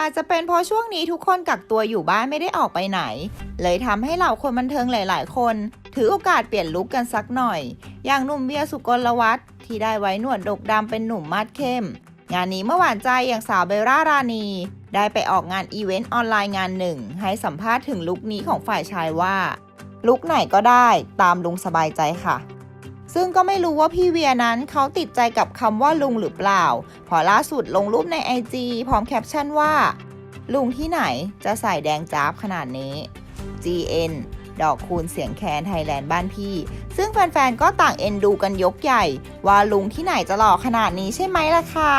อาจจะเป็นเพราะช่วงนี้ทุกคนกักตัวอยู่บ้านไม่ได้ออกไปไหน เลยทำให้เหล่าคนบันเทิงหลาย ๆ คน ถือโอกาสเปลี่ยนลุคกันสักหน่อย อย่างหนุ่มเบียสุกลวัฒน์ที่ได้ไว้หนวดดกดำเป็นหนุ่มมาดเข้ม งานนี้เมื่อหวานใจอย่างสาวเบลล่ารานี ได้ไปออกงานอีเวนต์ออนไลน์งานหนึ่ง ให้สัมภาษณ์ถึงลุคนี้ของฝ่ายชายว่าลุคไหนก็ได้ตามลุงสบายใจค่ะ ซึ่งก็ไม่รู้ว่าพี่เวียนั้นเขาติดใจกับคำว่าลุงหรือเปล่า พอล่าสุดลงรูปในไอจีพร้อมแคปชั่นว่า ลุงที่ไหนจะใส่แดงจ้าบขนาดนี้ GN ดอกคูณเสียงแคนไทยแลนด์บ้านพี่ ซึ่งแฟนๆ ก็ต่างเอ็นดูกันยกใหญ่ ว่าลุงที่ไหนจะหล่อขนาดนี้ใช่ไหมล่ะคะ